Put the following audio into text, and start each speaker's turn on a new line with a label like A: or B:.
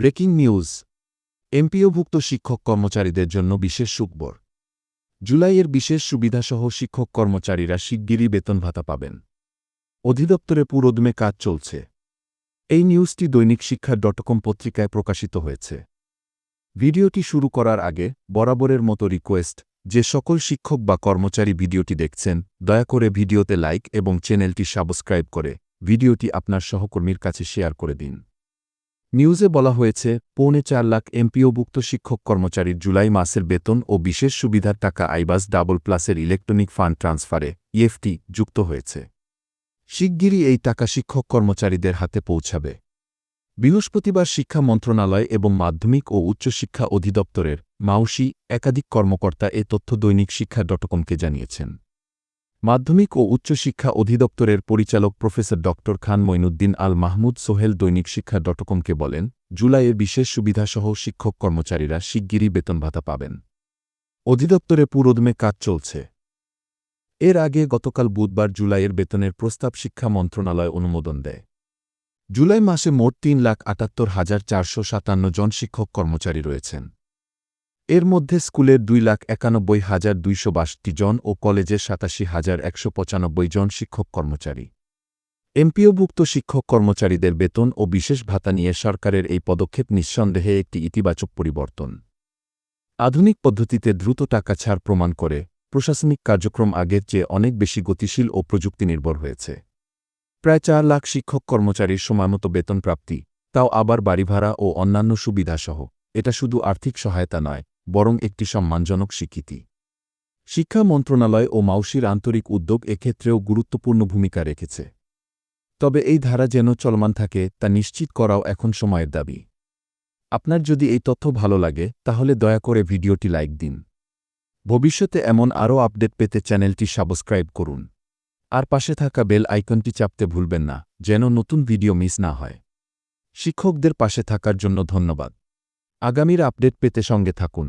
A: Breaking news. এমপিওভুক্ত শিক্ষক কর্মচারীদের জন্য বিশেষ সুখবর। জুলাইয়ের বিশেষ সুবিধাসহ শিক্ষক কর্মচারীরা শিগগিরই বেতন ভাতা পাবেন। অধিদপ্তরে পুরোদমে কাজ চলছে। এই নিউজটি দৈনিক শিক্ষা ডট কম পত্রিকায় প্রকাশিত হয়েছে। ভিডিওটি শুরু করার আগে বরাবরের মতো রিকোয়েস্ট, যে সকল শিক্ষক বা কর্মচারী ভিডিওটি দেখছেন, দয়া করে ভিডিওতে লাইক এবং চ্যানেলটি সাবস্ক্রাইব করে ভিডিওটি আপনার সহকর্মীর কাছে শেয়ার করে দিন। নিউজে বলা হয়েছে, পৌনে চার লাখ এমপিওভুক্ত শিক্ষক কর্মচারীর জুলাই মাসের বেতন ও বিশেষ সুবিধার টাকা আইবাস ডাবল প্লাসের ইলেকট্রনিক ফান্ড ট্রান্সফারে, ইএফটি, যুক্ত হয়েছে। শিগগিরই এই টাকা শিক্ষক কর্মচারীদের হাতে পৌঁছাবে। বৃহস্পতিবার শিক্ষা মন্ত্রণালয় এবং মাধ্যমিক ও উচ্চশিক্ষা অধিদপ্তরের মাউসি একাধিক কর্মকর্তা এ তথ্য দৈনিক শিক্ষা ডটকমকে জানিয়েছেন। মাধ্যমিক ও উচ্চশিক্ষা অধিদপ্তরের পরিচালক প্রফেসর ড. খান মঈনুদ্দিন আল মাহমুদ সোহেল দৈনিক শিক্ষা ডটকমকে বলেন জুলাইয়ে বিশেষ সুবিধাসহ শিক্ষক কর্মচারীরা শিগগিরই বেতন ভাতা পাবেন। অধিদপ্তরে পুরোদমে কাজ চলছে। এর আগে গতকাল বুধবার জুলাইয়ের বেতনের প্রস্তাব শিক্ষা মন্ত্রণালয় অনুমোদন দেয়। জুলাই মাসে মোট তিন লাখ আটাত্তর হাজার চারশো সাতান্ন জন শিক্ষক কর্মচারী রয়েছেন। এর মধ্যে স্কুলের দুই লাখ একানব্বই হাজার দুইশো বাষট্টি জন ও কলেজের সাতাশি হাজার একশো পঁচানব্বই জন শিক্ষক কর্মচারী। এমপিওভুক্ত শিক্ষক কর্মচারীদের বেতন ও বিশেষ ভাতা নিয়ে সরকারের এই পদক্ষেপ নিঃসন্দেহে একটি ইতিবাচক পরিবর্তন। আধুনিক পদ্ধতিতে দ্রুত টাকা ছাড় প্রমাণ করে প্রশাসনিক কার্যক্রম আগের চেয়ে অনেক বেশি গতিশীল ও প্রযুক্তি নির্ভর হয়েছে। প্রায় চার লাখ শিক্ষক কর্মচারীর সময়মতো বেতন প্রাপ্তি, তাও আবার বাড়ি ভাড়া ও অন্যান্য সুবিধাসহ। এটা শুধু আর্থিক সহায়তা নয় বরং একটি সম্মানজনক স্বীকৃতি। শিক্ষা মন্ত্রণালয় ও মাউসির আন্তরিক উদ্যোগ এক্ষেত্রেও গুরুত্বপূর্ণ ভূমিকা রেখেছে। তবে এই ধারা যেন চলমান থাকে, তা নিশ্চিত করাও এখন সময়ের দাবি। আপনার যদি এই তথ্য ভালো লাগে, তাহলে দয়া করে ভিডিওটি লাইক দিন। ভবিষ্যতে এমন আরও আপডেট পেতে চ্যানেলটি সাবস্ক্রাইব করুন। আর পাশে থাকা বেল আইকনটি চাপতে ভুলবেন না, যেন নতুন ভিডিও মিস না হয়। শিক্ষকদের পাশে থাকার জন্য ধন্যবাদ। আগামীর আপডেট পেতে সঙ্গে থাকুন।